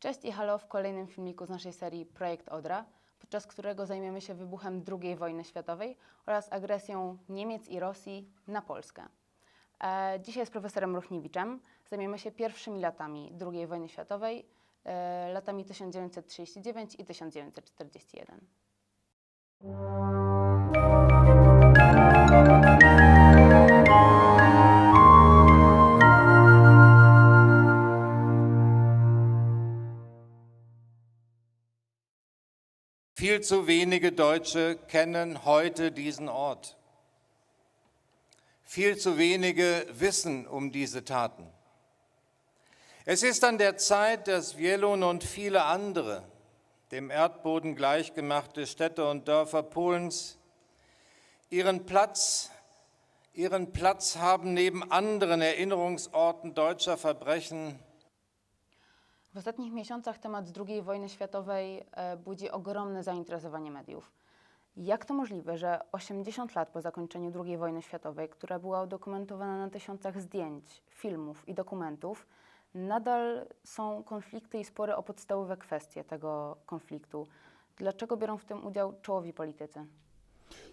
Cześć i halo w kolejnym filmiku z naszej serii Projekt Odra, podczas którego zajmiemy się wybuchem II wojny światowej oraz agresją Niemiec i Rosji na Polskę. E, dzisiaj z profesorem Ruchniewiczem zajmiemy się pierwszymi latami II wojny światowej, e, latami 1939 i 1941. Viel zu wenige Deutsche kennen heute diesen Ort. Viel zu wenige wissen um diese Taten. Es ist an der Zeit, dass Wielun und viele andere, dem Erdboden gleichgemachte Städte und Dörfer Polens, ihren Platz, ihren Platz haben neben anderen Erinnerungsorten deutscher Verbrechen W ostatnich miesiącach temat II wojny światowej e, budzi ogromne zainteresowanie mediów. Jak to możliwe, że 80 lat po zakończeniu II wojny światowej, która była udokumentowana na tysiącach zdjęć, filmów i dokumentów, nadal są konflikty i spory o podstawowe kwestie tego konfliktu? Dlaczego biorą w tym udział czołowi politycy?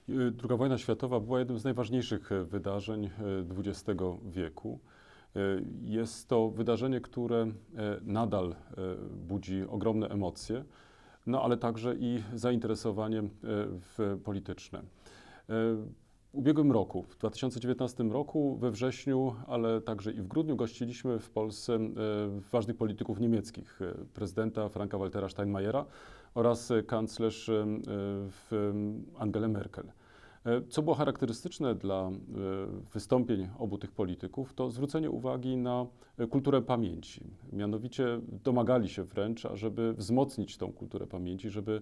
Y, Druga wojna światowa była jednym z najważniejszych e, wydarzeń e, XX wieku. E, Jest to wydarzenie, które e, nadal e, budzi ogromne emocje, no ale także i zainteresowanie polityczne. W ubiegłym roku, w 2019 roku, we wrześniu, ale także i w grudniu gościliśmy w Polsce ważnych polityków niemieckich, prezydenta Franka Waltera Steinmeiera oraz kanclerz Angelę Merkel. E, Co było charakterystyczne dla e, wystąpień obu tych polityków, to zwrócenie uwagi na e, kulturę pamięci. Mianowicie domagali się wręcz, ażeby wzmocnić tą kulturę pamięci, żeby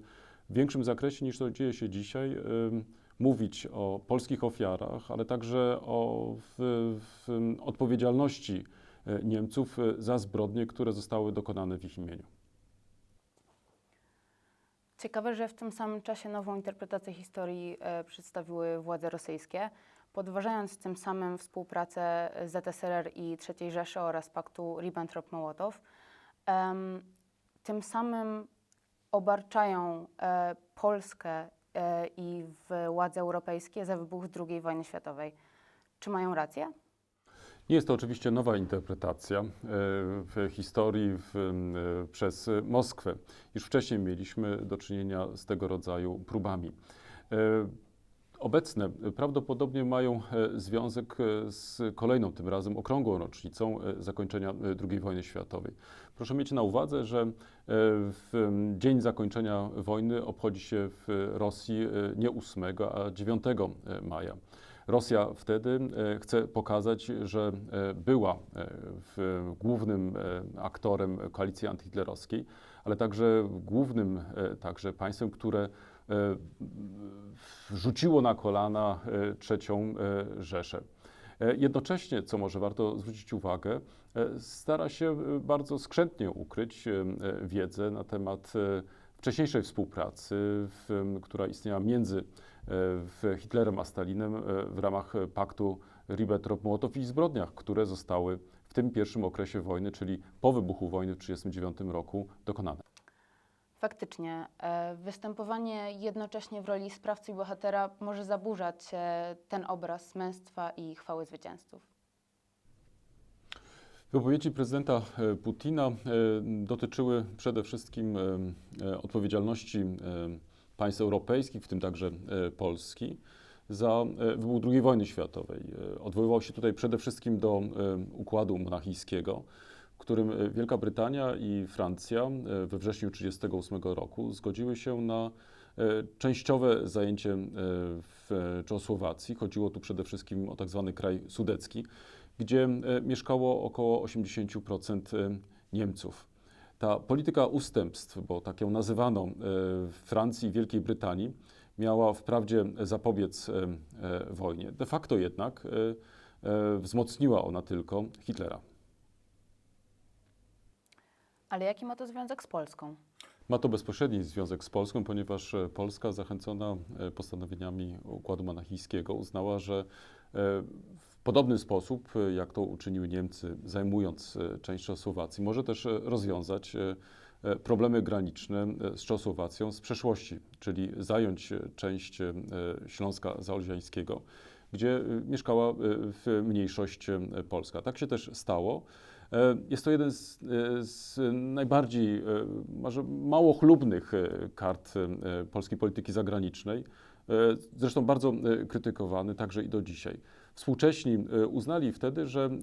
w większym zakresie niż to dzieje się dzisiaj, mówić o polskich ofiarach, ale także o w, w odpowiedzialności Niemców za zbrodnie, które zostały dokonane w ich imieniu. Ciekawe, że w tym samym czasie nową interpretację historii e, przedstawiły władze rosyjskie, podważając tym samym współpracę ZSRR i III Rzeszy oraz paktu Ribbentrop-Mołotow. Em, tym samym obarczają e, Polskę e, i władze europejskie za wybuch II wojny światowej. Czy mają rację? Nie jest to oczywiście nowa interpretacja e, w historii w, e, przez Moskwę. Już wcześniej mieliśmy do czynienia z tego rodzaju próbami. E, Obecne prawdopodobnie mają związek z kolejną, tym razem okrągłą rocznicą zakończenia II wojny światowej. Proszę mieć na uwadze, że w dzień zakończenia wojny obchodzi się w Rosji nie 8, a 9 maja. Rosja wtedy e, chce pokazać, że e, była e, głównym aktorem koalicji antyhitlerowskiej, ale także głównym także państwem, które rzuciło na kolana trzecią Rzeszę. Jednocześnie, co może warto zwrócić uwagę, stara się bardzo skrzętnie ukryć wiedzę na temat wcześniejszej współpracy, która istniała między Hitlerem a Stalinem e, w ramach paktu Ribbentrop-Mołotow i zbrodniach, które zostały w tym pierwszym okresie wojny, czyli po wybuchu wojny w 1939 roku, dokonane. Faktycznie, e, występowanie jednocześnie w roli sprawcy i bohatera może zaburzać e, ten obraz męstwa i chwały zwycięzców. Wypowiedzi prezydenta Putina dotyczyły przede wszystkim odpowiedzialności państw europejskich, w tym także e, Polski, za e, wybuch II wojny światowej. E, Odwoływał się tutaj przede wszystkim do układu monachijskiego, w którym Wielka Brytania i Francja we wrześniu 1938 roku zgodziły się na częściowe zajęcie w Czechosłowacji. Chodziło tu przede wszystkim o tak zwany kraj sudecki, gdzie mieszkało około 80% e, Niemców. Ta polityka ustępstw, bo tak ją nazywano e, w Francji i Wielkiej Brytanii, miała wprawdzie zapobiec e, e, wojnie. De facto jednak wzmocniła ona tylko Hitlera. Ale jaki ma to związek z Polską? Ma to bezpośredni związek z Polską, ponieważ Polska, zachęcona postanowieniami Układu Monachijskiego, uznała, że podobny sposób, e, jak to uczyniły Niemcy, zajmując e, część Czechosłowacji, może też e, rozwiązać problemy graniczne z Czechosłowacją z przeszłości, czyli zająć część Śląska Zaolziańskiego, gdzie mieszkała mniejszość polska. Tak się też stało. Jest to jeden z, z najbardziej, może mało chlubnych kart polskiej polityki zagranicznej, zresztą bardzo krytykowany także i do dzisiaj. Współcześni e, uznali wtedy, że e,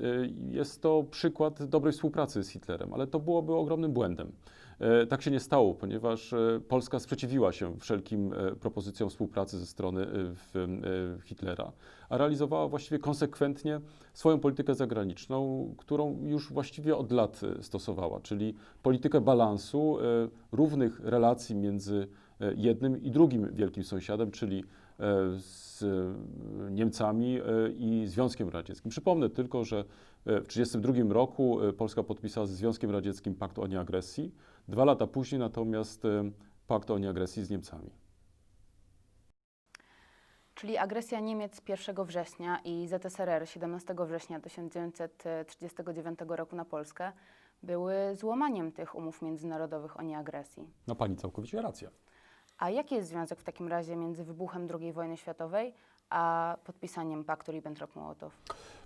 jest to przykład dobrej współpracy z Hitlerem, ale to byłoby ogromnym błędem. E, Tak się nie stało, ponieważ Polska sprzeciwiła się wszelkim propozycjom współpracy ze strony Hitlera, a realizowała właściwie konsekwentnie swoją politykę zagraniczną, którą już właściwie od lat stosowała, czyli politykę balansu, równych relacji między jednym i drugim wielkim sąsiadem, czyli z e, Niemcami e, i Związkiem Radzieckim. Przypomnę tylko, że e, w 1932 roku Polska podpisała ze Związkiem Radzieckim pakt o nieagresji, dwa lata później natomiast pakt o nieagresji z Niemcami. Czyli agresja Niemiec 1 września i ZSRR 17 września 1939 roku na Polskę były złamaniem tych umów międzynarodowych o nieagresji. No pani całkowicie racja. A jaki jest związek w takim razie między wybuchem II wojny światowej a podpisaniem paktu Ribbentrop-Mołotow?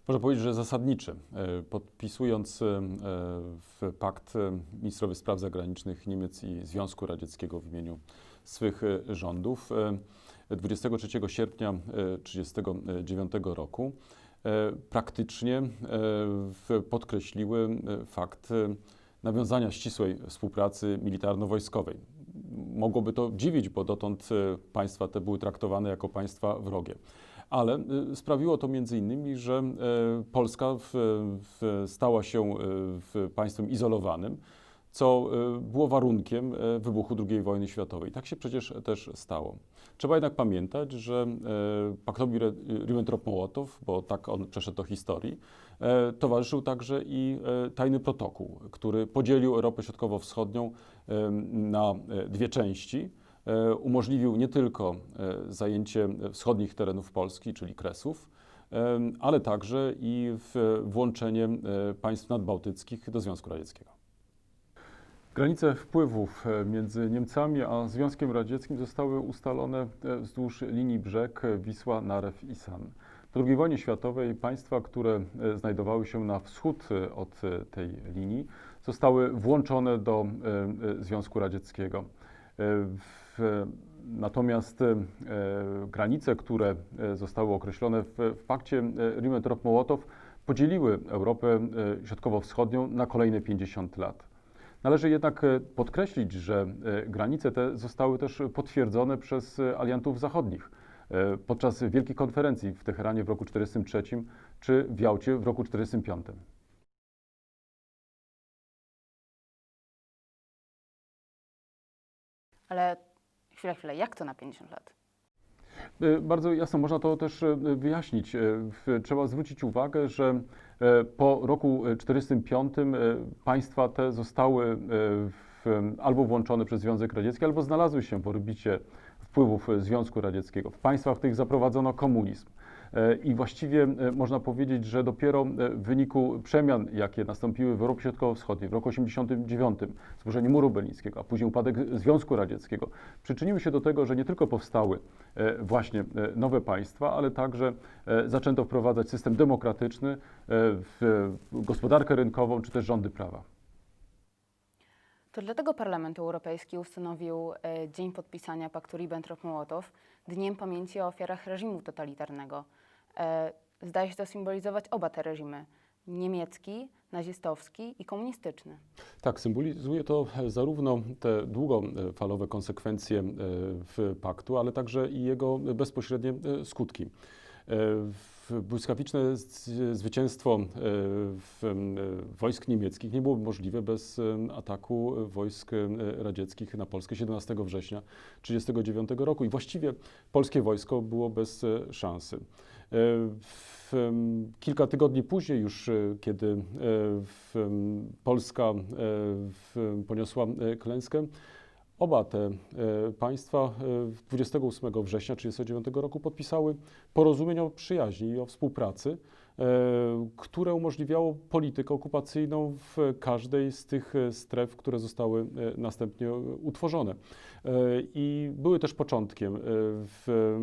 Można powiedzieć, że zasadniczy. E, Podpisując e, pakt e, ministrowie spraw zagranicznych Niemiec i Związku Radzieckiego w imieniu swych rządów e, 23 sierpnia 1939 roku praktycznie podkreśliły fakt nawiązania ścisłej współpracy militarno-wojskowej. Mogłoby to dziwić, bo dotąd e, państwa te były traktowane jako państwa wrogie. Ale y, sprawiło to między innymi, że e, Polska w, w, stała się państwem izolowanym, co e, było warunkiem e, wybuchu II wojny światowej. Tak się przecież też stało. Trzeba jednak pamiętać, że e, paktowi Ribbentrop-Mołotow, bo tak on przeszedł do historii, towarzyszył także i tajny protokół, który podzielił Europę Środkowo-Wschodnią na dwie części umożliwił nie tylko zajęcie wschodnich terenów Polski, czyli Kresów, ale także i włączenie państw nadbałtyckich do Związku Radzieckiego. Granice wpływów e, między Niemcami a Związkiem Radzieckim zostały ustalone e, wzdłuż linii brzeg Wisła, Narew i San. Po II wojnie światowej państwa, które e, znajdowały się na wschód od tej linii, zostały włączone do Związku Radzieckiego. Natomiast granice, które zostały określone w, pakcie Ribbentrop-Mołotow, podzieliły Europę Środkowo-Wschodnią na kolejne 50 lat. Należy jednak e, podkreślić, że e, granice te zostały też potwierdzone przez e, aliantów zachodnich podczas wielkich konferencji w Teheranie w roku 1943 czy w Jałcie w roku 1945. Ale chwila, chwila, jak to na 50 lat? E, Bardzo jasno, można to też e, wyjaśnić. E, Trzeba zwrócić uwagę, że po roku e, 1945 e, państwa te zostały albo włączone przez Związek Radziecki, albo znalazły się w orbicie wpływów Związku Radzieckiego. W państwach tych zaprowadzono komunizm. E, I właściwie e, można powiedzieć, że dopiero e, w wyniku przemian, jakie nastąpiły w Europie Środkowo-Wschodniej w roku 1989, zburzenie muru berlińskiego, a później upadek Związku Radzieckiego, przyczyniły się do tego, że nie tylko powstały właśnie nowe państwa, ale także zaczęto wprowadzać system demokratyczny, gospodarkę rynkową czy też rządy prawa. To dlatego Parlament Europejski ustanowił Dzień Podpisania Paktu Ribbentrop-Mołotow Dniem Pamięci o ofiarach reżimu totalitarnego. E, zdaje się to symbolizować oba te reżimy, niemiecki, nazistowski i komunistyczny. Tak, symbolizuje to zarówno te długofalowe konsekwencje e, w paktu, ale także i jego bezpośrednie e, skutki. Błyskawiczne zwycięstwo wojsk niemieckich nie byłoby możliwe bez ataku wojsk radzieckich na Polskę 17 września 1939 roku i właściwie polskie wojsko było bez szansy. W, kilka tygodni później już, e, kiedy e, w, Polska e, w, poniosła klęskę, oba te państwa e, 28 września 1939 roku podpisały porozumienie o przyjaźni i o współpracy, które umożliwiało politykę okupacyjną w każdej z tych stref, które zostały następnie utworzone. I były też początkiem w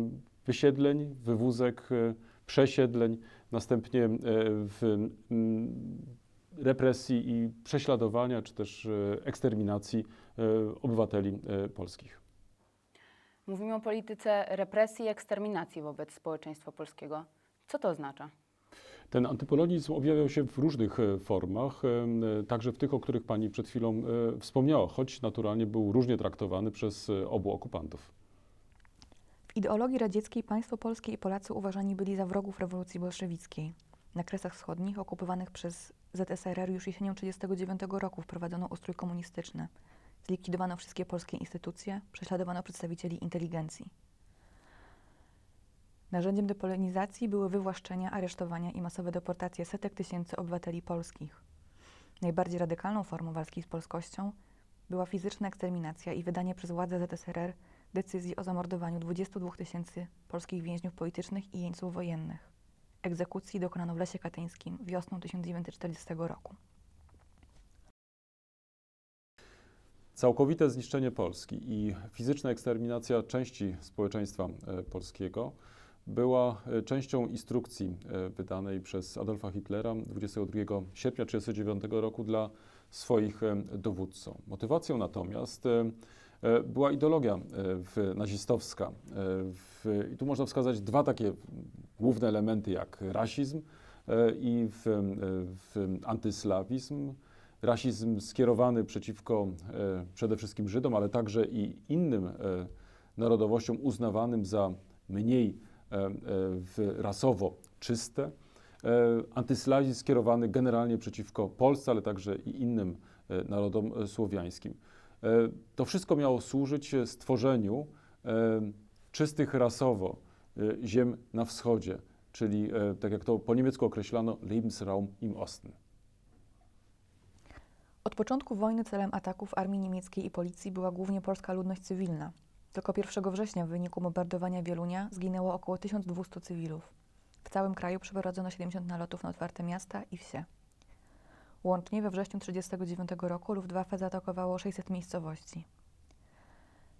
wysiedleń, wywózek, e, przesiedleń, następnie e, w mm, represji i prześladowania, czy też e, eksterminacji obywateli polskich. Mówimy o polityce represji i eksterminacji wobec społeczeństwa polskiego. Co to oznacza? Ten antypolonizm objawiał się w różnych formach, także w tych, o których Pani przed chwilą wspomniała, choć naturalnie był różnie traktowany przez obu okupantów. W ideologii radzieckiej państwo polskie i Polacy uważani byli za wrogów rewolucji bolszewickiej. Na Kresach Wschodnich, okupowanych przez ZSRR już jesienią 1939 roku wprowadzono ustrój komunistyczny. Zlikwidowano wszystkie polskie instytucje, prześladowano przedstawicieli inteligencji. Narzędziem depolonizacji były wywłaszczenia, aresztowania i masowe deportacje setek tysięcy obywateli polskich. Najbardziej radykalną formą walki z polskością była fizyczna eksterminacja i wydanie przez władze ZSRR decyzji o zamordowaniu 22 tysięcy polskich więźniów politycznych i jeńców wojennych. Egzekucji dokonano w Lesie Katyńskim wiosną 1940 roku. Całkowite zniszczenie Polski i fizyczna eksterminacja części społeczeństwa e, polskiego była e, częścią instrukcji e, wydanej przez Adolfa Hitlera 22 sierpnia 1939 roku dla swoich dowódców. Motywacją natomiast była ideologia e, nazistowska. E, I tu można wskazać dwa takie główne elementy, jak rasizm e, i w, e, w antyslawizm. Rasizm skierowany przeciwko e, przede wszystkim Żydom, ale także i innym e, narodowościom uznawanym za mniej e, e, rasowo czyste. E, antyslawizm skierowany generalnie przeciwko Polsce, ale także i innym e, narodom e, słowiańskim. E, To wszystko miało służyć stworzeniu e, czystych rasowo e, ziem na wschodzie, czyli tak jak to po niemiecku określano Lebensraum im Osten. Od początku wojny celem ataków armii niemieckiej i policji była głównie polska ludność cywilna. Tylko 1 września w wyniku bombardowania Wielunia zginęło około 1200 cywilów. W całym kraju przeprowadzono 70 nalotów na otwarte miasta i wsie. Łącznie we wrześniu 1939 roku Luftwaffe zaatakowało 600 miejscowości.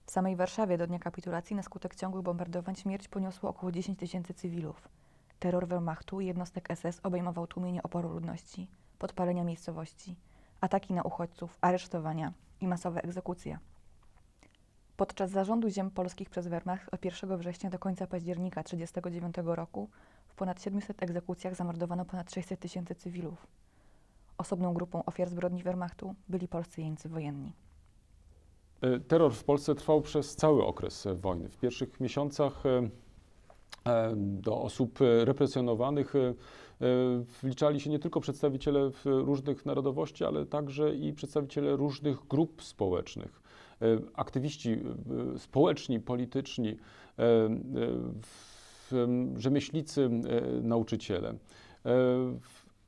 W samej Warszawie do dnia kapitulacji na skutek ciągłych bombardowań śmierć poniosło około 10 tysięcy cywilów. Terror Wehrmachtu i jednostek SS obejmował tłumienie oporu ludności, podpalenia miejscowości, ataki na uchodźców, aresztowania i masowe egzekucje. Podczas zarządu ziem polskich przez Wehrmacht od 1 września do końca października 1939 roku w ponad 700 egzekucjach zamordowano ponad 600 tysięcy cywilów. Osobną grupą ofiar zbrodni Wehrmachtu byli polscy jeńcy wojenni. E, Terror w Polsce trwał przez cały okres e, wojny. W pierwszych miesiącach e, do osób represjonowanych wliczali się nie tylko przedstawiciele różnych narodowości, ale także i przedstawiciele różnych grup społecznych. Aktywiści społeczni, polityczni, rzemieślnicy, nauczyciele.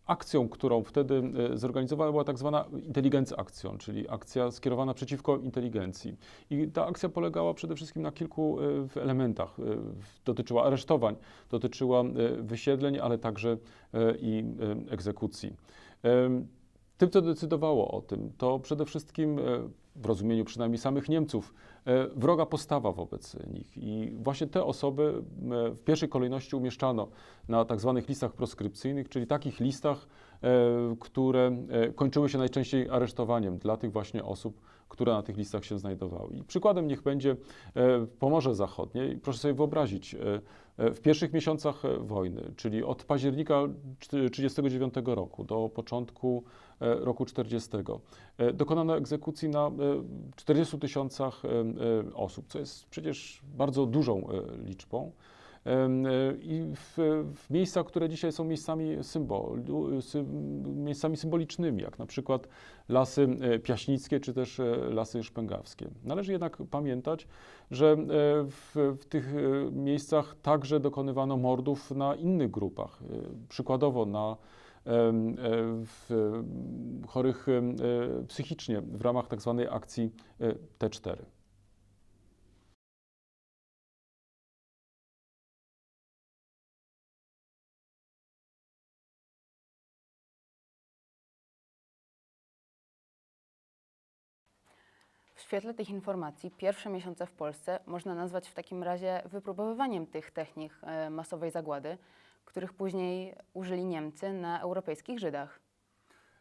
Akcją, którą wtedy e, zorganizowano, była tak zwana inteligencja akcją, czyli akcja skierowana przeciwko inteligencji. I ta akcja polegała przede wszystkim na kilku e, elementach. E, Dotyczyła aresztowań, dotyczyła wysiedleń, ale także i egzekucji. Tym, co decydowało o tym, to przede wszystkim w rozumieniu przynajmniej samych Niemców, e, wroga postawa wobec nich. I właśnie te osoby e, w pierwszej kolejności umieszczano na tak zwanych listach proskrypcyjnych, czyli takich listach, e, które kończyły się najczęściej aresztowaniem dla tych właśnie osób, które na tych listach się znajdowały. I przykładem niech będzie Pomorze Zachodnie. Proszę sobie wyobrazić, w pierwszych miesiącach wojny, czyli od października 1939 roku do początku roku 40, e, dokonano egzekucji na e, 40 tysiącach e, e, osób, co jest przecież bardzo dużą e, liczbą. E, I w, w miejscach, które dzisiaj są miejscami, symbolu, sym, miejscami symbolicznymi, jak na przykład lasy e, piaśnickie czy też e, lasy szpęgawskie. Należy jednak pamiętać, że e, w, w tych e, miejscach także dokonywano mordów na innych grupach, e, przykładowo na e, E, e, chorych e, psychicznie w ramach tak tzw. akcji T4. W świetle tych informacji pierwsze miesiące w Polsce można nazwać w takim razie wypróbowywaniem tych technik masowej zagłady, których później użyli Niemcy na europejskich Żydach.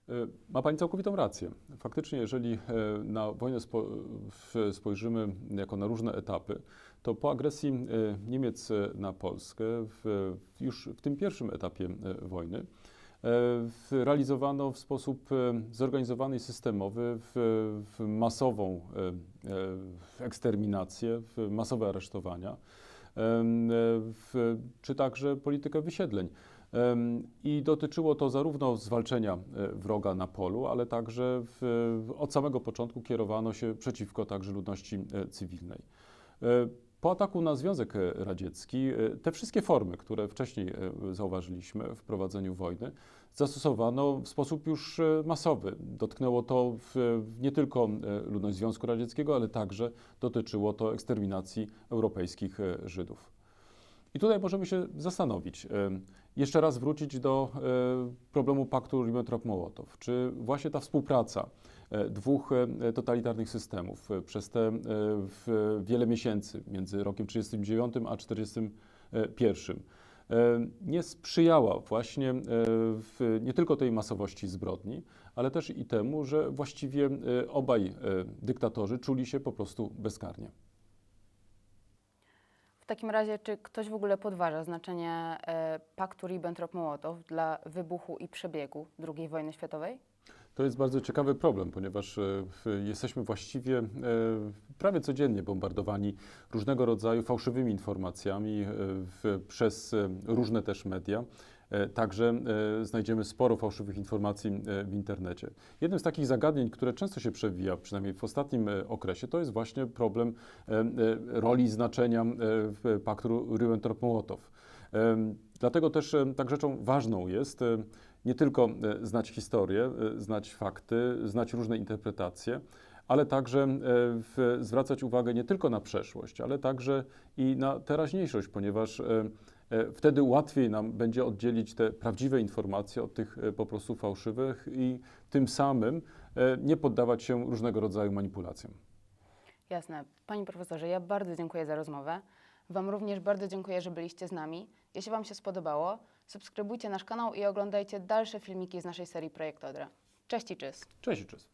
E, Ma Pani całkowitą rację. Faktycznie, jeżeli e, na wojnę spojrzymy jako na różne etapy, to po agresji e, Niemiec na Polskę, w, już w tym pierwszym etapie wojny, realizowano w sposób zorganizowany i systemowy w, w masową eksterminację, w masowe aresztowania, czy także politykę wysiedleń. I dotyczyło to zarówno zwalczenia e, wroga na polu, ale także w- od samego początku kierowano się przeciwko także ludności e, cywilnej. Po ataku na Związek Radziecki e, te wszystkie formy, które wcześniej e, zauważyliśmy w prowadzeniu wojny, zastosowano w sposób już e, masowy. Dotknęło to nie tylko ludność Związku Radzieckiego, ale także dotyczyło to eksterminacji europejskich Żydów. I tutaj możemy się zastanowić, jeszcze raz wrócić do e, problemu paktu Ribbentrop-Mołotow. Czy właśnie ta współpraca e, dwóch e, totalitarnych systemów przez te wiele miesięcy między rokiem 1939 a 1941 e, nie sprzyjała właśnie w, nie tylko tej masowości zbrodni, ale też i temu, że właściwie obaj dyktatorzy czuli się po prostu bezkarnie. W takim razie, czy ktoś w ogóle podważa znaczenie e, paktu Ribbentrop-Mołotow dla wybuchu i przebiegu II wojny światowej? To jest bardzo ciekawy problem, ponieważ e, jesteśmy właściwie e, prawie codziennie bombardowani różnego rodzaju fałszywymi informacjami e, przez różne też media. E, Także e, znajdziemy sporo fałszywych informacji e, w internecie. Jednym z takich zagadnień, które często się przewija, przynajmniej w ostatnim okresie, to jest właśnie problem roli znaczenia paktu Ribbentrop-Mołotow. Dlatego też tak rzeczą ważną jest nie tylko znać historię, znać fakty, znać różne interpretacje, ale także zwracać uwagę nie tylko na przeszłość, ale także i na teraźniejszość, ponieważ wtedy łatwiej nam będzie oddzielić te prawdziwe informacje od tych e, po prostu fałszywych i tym samym e, nie poddawać się różnego rodzaju manipulacjom. Jasne. Panie profesorze, ja bardzo dziękuję za rozmowę. Wam również bardzo dziękuję, że byliście z nami. Jeśli Wam się spodobało, subskrybujcie nasz kanał i oglądajcie dalsze filmiki z naszej serii Projekt Odra. Cześć i cześć! Cześć i cześć.